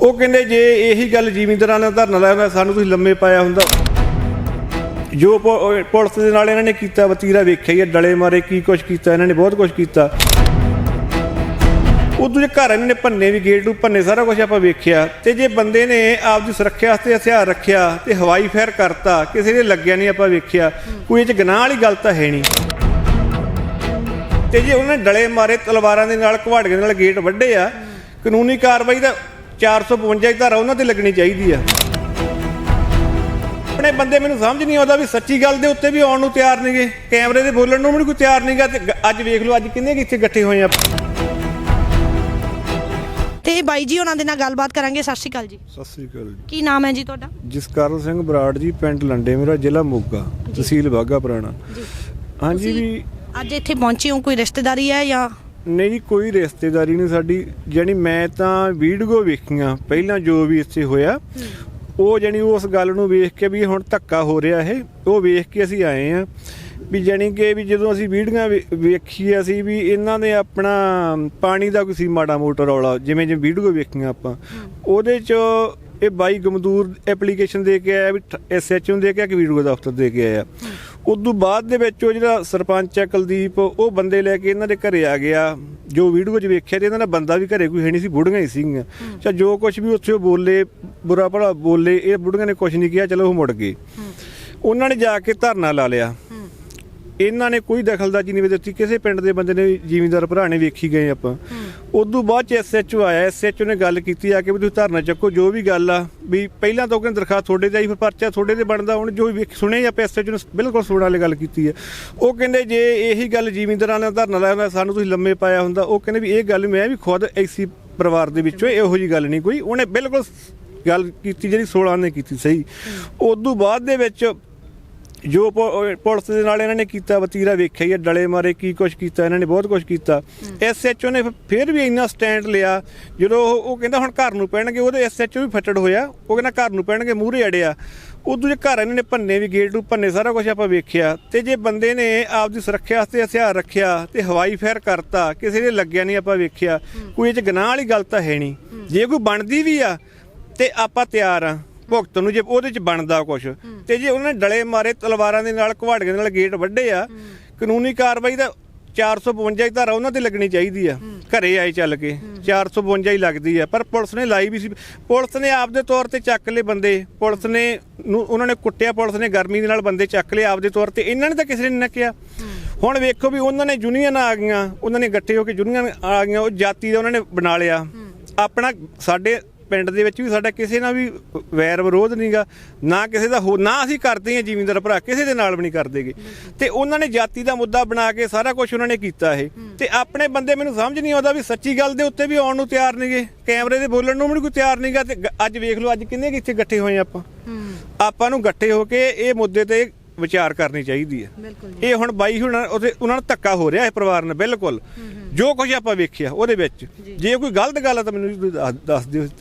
ਉਹ ਕਹਿੰਦੇ ਜੇ ਇਹੀ ਗੱਲ ਜ਼ਿਮੀਂਦਾਰਾਂ ਨੇ ਧਰਨਾ ਲਾਇਆ ਹੁੰਦਾ ਸਾਨੂੰ ਤੁਸੀਂ ਲੰਮੇ ਪਾਇਆ ਹੁੰਦਾ। ਜੋ ਪੁ- ਪੁਲਿਸ ਦੇ ਨਾਲ ਇਹਨਾਂ ਨੇ ਕੀਤਾ ਵਤੀਰਾ ਵੇਖਿਆ ਹੀ ਹੈ, ਡਲੇ ਮਾਰੇ ਕੀ ਕੁਛ ਕੀਤਾ ਇਹਨਾਂ ਨੇ ਬਹੁਤ ਕੁਛ ਕੀਤਾ। ਉਦੋਂ ਜੇ ਘਰ ਇਹਨਾਂ ਨੇ ਭੰਨੇ ਵੀ ਗੇਟ ਨੂੰ ਭੰਨੇ ਸਾਰਾ ਕੁਝ ਆਪਾਂ ਵੇਖਿਆ। ਤੇ ਜੇ ਬੰਦੇ ਨੇ ਆਪਦੀ ਸੁਰੱਖਿਆ ਵਾਸਤੇ ਹਥਿਆਰ ਰੱਖਿਆ ਤੇ ਹਵਾਈ ਫਾਇਰ ਕਰਤਾ ਕਿਸੇ ਦੇ ਲੱਗਿਆ ਨਹੀਂ ਆਪਾਂ ਵੇਖਿਆ। ਕੋਈ ਇਹ ਚ ਗੁਨਾਹ ਵਾਲੀ ਗੱਲ ਤਾਂ ਹੈ ਨਹੀਂ। ਤੇ ਜੇ ਉਹਨਾਂ ਨੇ ਡਲੇ ਮਾਰੇ ਤਲਵਾਰਾਂ ਦੇ ਨਾਲ ਕੁਹਾੜੀਆਂ ਦੇ ਨਾਲ ਗੇਟ ਵੱਢੇ ਆ ਕਾਨੂੰਨੀ ਕਾਰਵਾਈ ਦਾ 452 ਦੀ ਧਾਰਾ ਉਹਨਾਂ ਤੇ ਲੱਗਣੀ ਚਾਹੀਦੀ ਆ। ਆਪਣੇ ਬੰਦੇ ਮੈਨੂੰ ਸਮਝ ਨਹੀਂ ਆਉਂਦਾ ਵੀ ਸੱਚੀ ਗੱਲ ਦੇ ਉੱਤੇ ਵੀ ਆਉਣ ਨੂੰ ਤਿਆਰ ਨਹੀਂਗੇ ਕੈਮਰੇ ਦੇ ਬੋਲਣ ਨੂੰ ਵੀ ਕੋਈ ਤਿਆਰ ਨਹੀਂਗਾ ਤੇ ਅੱਜ ਵੇਖ ਲਓ ਅੱਜ ਕਿੰਨੇ ਕੁ ਇੱਥੇ ਇਕੱਠੇ ਹੋਏ ਆ। ਤੇ ਬਾਈ ਜੀ ਉਹਨਾਂ ਦੇ ਨਾਲ ਗੱਲਬਾਤ ਕਰਾਂਗੇ। ਸਤਿ ਸ਼੍ਰੀ ਅਕਾਲ ਜੀ। ਸਤਿ ਸ੍ਰੀ ਅਕਾਲ ਜੀ। ਕੀ ਨਾਮ ਹੈ ਜੀ ਤੁਹਾਡਾ? ਜਸਕਰਨ ਸਿੰਘ ਬਰਾੜ ਜੀ ਪਿੰਡ ਲੰਡੇ ਮੇਰਾ ਜ਼ਿਲ੍ਹਾ ਮੋਗਾ ਤਹਿਸੀਲ ਬਾਗਾ ਪੁਰਾਣਾ। ਜੀ। ਹਾਂਜੀ ਵੀ ਅੱਜ ਇੱਥੇ ਪਹੁੰਚੇ ਹੋ? ਕੋਈ ਰਿਸ਼ਤੇਦਾਰੀ ਹੈ ਜਾਂ ਨਹੀਂ ਜੀ, ਕੋਈ ਰਿਸ਼ਤੇਦਾਰੀ ਨਹੀਂ ਸਾਡੀ। ਜਾਣੀ ਮੈਂ ਤਾਂ ਵੀਡੀਓ ਵੇਖੀਆਂ, ਪਹਿਲਾਂ ਜੋ ਵੀ ਇੱਥੇ ਹੋਇਆ, ਉਹ ਜਾਣੀ ਉਸ ਗੱਲ ਨੂੰ ਵੇਖ ਕੇ ਵੀ ਹੁਣ ਧੱਕਾ ਹੋ ਰਿਹਾ ਇਹ। ਉਹ ਵੇਖ ਕੇ ਅਸੀਂ ਆਏ ਆ ਵੀ ਜਾਣੀ ਕਿ ਵੀ ਜਦੋਂ ਅਸੀਂ ਵੀਡੀਓ ਵੇਖੀ ਅਸੀਂ ਵੀ ਇਹਨਾਂ ਨੇ ਆਪਣਾ ਪਾਣੀ ਦਾ ਕੋਈ ਸੀ ਮਾੜਾ ਮੋਟਰ ਰੌਲਾ, ਜਿਵੇਂ ਜਿਵੇਂ ਵੀਡੀਓ ਵੇਖੀਆਂ ਆਪਾਂ। ਉਹਦੇ ਚ ਇਹ ਬਾਈ ਗਮਦੂਰ ਐਪਲੀਕੇਸ਼ਨ ਦੇ ਕੇ ਆਇਆ, ਵੀ ਐਸਐਚਓ ਨੂੰ ਦੇ ਕੇ ਆ ਕਿ ਵੀਡੀਓ ਦਫ਼ਤਰ ਦੇ ਕੇ ਆਇਆ। ਉਦੋਂ ਬਾਅਦ ਦੇ ਵਿੱਚ ਉਹ ਜਿਹੜਾ ਸਰਪੰਚ ਹੈ ਕੁਲਦੀਪ ਉਹ ਬੰਦੇ ਲੈ ਕੇ ਇਹਨਾਂ ਦੇ ਘਰੇ ਆ ਗਿਆ। ਜੋ ਵੀਡੀਓ 'ਚ ਵੇਖਿਆ ਤੇ ਇਹਨਾਂ ਦਾ ਬੰਦਾ ਵੀ ਘਰੇ ਕੋਈ ਹੈ ਨਹੀਂ ਸੀ ਬੁੜੀਆਂ ਹੀ ਸੀਗੀਆਂ। ਚਾ ਜੋ ਕੁਝ ਵੀ ਉੱਥੇ ਉਹ ਬੋਲੇ ਬੁਰਾ ਭਲਾ ਬੋਲੇ ਇਹ ਬੁੜੀਆਂ ਨੇ ਕੁਝ ਨਹੀਂ ਕਿਹਾ ਚਲੋ ਉਹ ਮੁੜ ਗਏ। ਉਹਨਾਂ ਨੇ ਜਾ ਕੇ ਧਰਨਾ ਲਾ ਲਿਆ। ਇਹਨਾਂ ਨੇ ਕੋਈ ਦਖਲਦਾਜ਼ੀ ਨਹੀਂ ਦਿੱਤੀ। ਕਿਸੇ ਪਿੰਡ ਦੇ ਬੰਦੇ ਨੇ ਜ਼ਿਮੀਂਦਾਰ ਭਰਾ ਨੇ ਵੇਖੀ ਗਏ ਆਪਾਂ। ਉਦੋਂ ਬਾਅਦ ਚ ਐਸਐਚਓ ਆਇਆ। ਐਸਐਚਓ ਨੇ ਗੱਲ ਕੀਤੀ ਆ ਕਿ ਵੀ ਤੁਸੀਂ ਧਰਨਾ ਚੱਕੋ, ਜੋ ਵੀ ਗੱਲ ਆ, ਵੀ ਪਹਿਲਾਂ ਤਾਂ ਉਹ ਕਹਿੰਦੇ ਦਰਖਾਸਤ ਤੁਹਾਡੇ ਤੇ ਆਈ, ਫਿਰ ਪਰਚਾ ਤੁਹਾਡੇ ਤੇ ਬਣਦਾ। ਹੁਣ ਜੋ ਵੀ ਸੁਣਿਆ ਹੀ ਆਪਾਂ ਐਸਐਚਓ ਨੇ, ਬਿਲਕੁਲ ਸੁਣਨ ਵਾਲੀ ਗੱਲ ਕੀਤੀ ਹੈ ਉਹ ਕਹਿੰਦੇ ਜੇ ਇਹੀ ਗੱਲ ਜ਼ਿਮੀਂਦਾਰਾਂ ਨੇ ਧਰਨਾ ਲਾਇਆ ਹੁੰਦਾ, ਸਾਨੂੰ ਤੁਸੀਂ ਲੰਮੇ ਪਾਇਆ ਹੁੰਦਾ। ਉਹ ਕਹਿੰਦੇ ਵੀ ਇਹ ਗੱਲ ਮੈਂ ਵੀ ਖੁਦ ਐਸੀ ਪਰਿਵਾਰ ਦੇ ਵਿੱਚੋਂ ਇਹੋ ਜੀ ਗੱਲ ਨਹੀਂ ਕੋਈ। ਉਹਨੇ ਬਿਲਕੁਲ ਗੱਲ ਕੀਤੀ ਜਿਹੜੀ 16 ਨੇ ਕੀਤੀ, ਸਹੀ। ਉਦੋਂ ਬਾਅਦ ਦੇ ਵਿੱਚ ਜੋ ਪੁਲਿਸ ਦੇ ਨਾਲ ਇਹਨਾਂ ਨੇ ਕੀਤਾ ਵਤੀਰਾ ਵੇਖਿਆ ਹੀ ਡਲੇ ਮਾਰੇ ਕੀ ਕੁਛ ਕੀਤਾ ਇਹਨਾਂ ਨੇ ਬਹੁਤ ਕੁਛ ਕੀਤਾ। ਐਸਐਚਓ ਨੇ ਫਿਰ- ਵੀ ਇੰਨਾ ਸਟੈਂਡ ਲਿਆ ਜਦੋਂ ਉਹ ਉਹ ਕਹਿੰਦਾ ਹੁਣ ਘਰ ਨੂੰ ਪੈਣਗੇ ਉਹਦੇ ਐਸਐਚਓ ਵੀ ਫੱਟੜ ਹੋਇਆ। ਉਹ ਕਹਿੰਦਾ ਘਰ ਨੂੰ ਪੈਣਗੇ ਮੂਹਰੇ ਅੜਿਆ। ਉਦੋਂ ਜੇ ਘਰ ਇਹਨਾਂ ਨੇ ਭੰਨੇ ਵੀ ਗੇਟ ਨੂੰ ਭੰਨੇ ਸਾਰਾ ਕੁਝ ਆਪਾਂ ਵੇਖਿਆ। ਤੇ ਜੇ ਬੰਦੇ ਨੇ ਆਪਦੀ ਸੁਰੱਖਿਆ ਵਾਸਤੇ ਹਥਿਆਰ ਰੱਖਿਆ ਤੇ ਹਵਾਈ ਫਾਇਰ ਕਰਤਾ ਕਿਸੇ ਦੇ ਲੱਗਿਆ ਨਹੀਂ ਆਪਾਂ ਵੇਖਿਆ। ਕੋਈ ਇਹ ਚ ਗੁਨਾਹ ਵਾਲੀ ਗੱਲ ਤਾਂ ਹੈ ਨਹੀਂ। ਜੇ ਕੋਈ ਬਣਦੀ ਵੀ ਆ ਤੇ ਆਪਾਂ ਤਿਆਰ ਆ। ਭੁਗਤ ਨੂੰ ਜੇ ਉਹਦੇ ਚ ਬਣਦਾ ਕੁਝ ਤੇ ਜੇ ਉਹਨਾਂ ਨੇ ਡਲੇ ਮਾਰੇ ਤਲਵਾਰਾਂ ਦੇ ਨਾਲ ਕੁਹਾੜੀਆਂ ਦੇ ਨਾਲ ਗੇਟ ਵੱਢੇ ਆ ਕਾਨੂੰਨੀ ਕਾਰਵਾਈ ਦਾ 452 ਦੀ ਧਾਰਾ ਉਹਨਾਂ ਤੇ ਲੱਗਣੀ ਚਾਹੀਦੀ ਆ ਘਰੇ ਆਏ ਚੱਲ ਕੇ 452 ਹੀ ਲੱਗਦੀ ਆ ਪਰ ਪੁਲਿਸ ਨੇ ਲਾਈ ਵੀ ਸੀ। ਪੁਲਿਸ ਨੇ ਆਪਦੇ ਤੌਰ ਤੇ ਚੱਕ ਲਏ ਬੰਦੇ ਪੁਲਿਸ ਨੇ ਨੂੰ ਉਹਨਾਂ ਨੇ ਕੁੱਟਿਆ ਪੁਲਿਸ ਨੇ ਗਰਮੀ ਦੇ ਨਾਲ ਬੰਦੇ ਚੱਕ ਲਏ ਆਪਦੇ ਤੌਰ ਤੇ ਇਹਨਾਂ ਨੇ ਤਾਂ ਕਿਸੇ ਨੇ ਨਹੀਂ ਨੱਕਿਆ। ਹੁਣ ਵੇਖੋ ਵੀ ਉਹਨਾਂ ਨੇ ਯੂਨੀਅਨ ਆ ਗਈਆਂ ਉਹਨਾਂ ਨੇ ਇਕੱਠੇ ਹੋ ਕੇ ਯੂਨੀਅਨ ਆ ਗਈਆਂ ਉਹ ਜਾਤੀ ਦਾ ਉਹਨਾਂ ਨੇ ਬਣਾ ਲਿਆ। ਆਪਣਾ ਸਾਡੇ ਪਿੰਡ ਦੇ ਵਿੱਚ ਵੀ ਸਾਡਾ ਕਿਸੇ ਨਾਲ ਵੀ ਵੈਰ ਵਿਰੋਧ ਨਹੀਂਗਾ ਨਾ ਕਿਸੇ ਦਾ ਨਾ ਅਸੀਂ ਕਰਦੇ ਹਾਂ ਜ਼ਿਮੀਂਦਾਰ ਭਰਾ ਕਿਸੇ ਦੇ ਨਾਲ ਵੀ ਨਹੀਂ ਕਰਦੇਗੇ ਤੇ ਉਹਨਾਂ ਨੇ ਜਾਤੀ ਦਾ ਮੁੱਦਾ ਬਣਾ ਕੇ ਸਾਰਾ ਕੁਝ ਉਹਨਾਂ ਨੇ ਕੀਤਾ ਇਹ। ਤੇ ਆਪਣੇ ਬੰਦੇ ਮੈਨੂੰ ਸਮਝ ਨਹੀਂ ਆਉਂਦਾ ਵੀ ਸੱਚੀ ਗੱਲ ਦੇ ਉੱਤੇ ਵੀ ਆਉਣ ਨੂੰ ਤਿਆਰ ਨਹੀਂਗੇ ਕੈਮਰੇ ਦੇ ਬੋਲਣ ਨੂੰ ਵੀ ਕੋਈ ਤਿਆਰ ਨਹੀਂਗਾ ਤੇ ਅੱਜ ਵੇਖ ਲਓ ਅੱਜ ਕਿੰਨੇ ਕੁ ਇੱਥੇ ਇਕੱਠੇ ਹੋਏ ਆਪਾਂ। ਆਪਾਂ ਨੂੰ ਇਕੱਠੇ ਹੋ ਕੇ ਇਹ ਮੁੱਦੇ ਤੇ ਵਿਚਾਰ ਕਰਨੀ ਚਾਹੀਦੀ ਹੈ। ਇਹ ਹੁਣ ਬਾਈ ਹੁਣ ਉਹਦੇ ਉਹਨਾਂ ਨੂੰ ਧੱਕਾ ਹੋ ਰਿਹਾ ਹੈ ਪਰਿਵਾਰ ਨਾਲ ਬਿਲਕੁਲ। ਜੋ ਕੁਝ ਆਪਾਂ ਵੇਖਿਆ ਉਹਦੇ ਵਿੱਚ। ਜੇ। ਕੋਈ ਗਲਤ ਗੱਲ ਹੈ ਤਾਂ ਮੈਨੂੰ ਦੱਸ ਦਿਓ।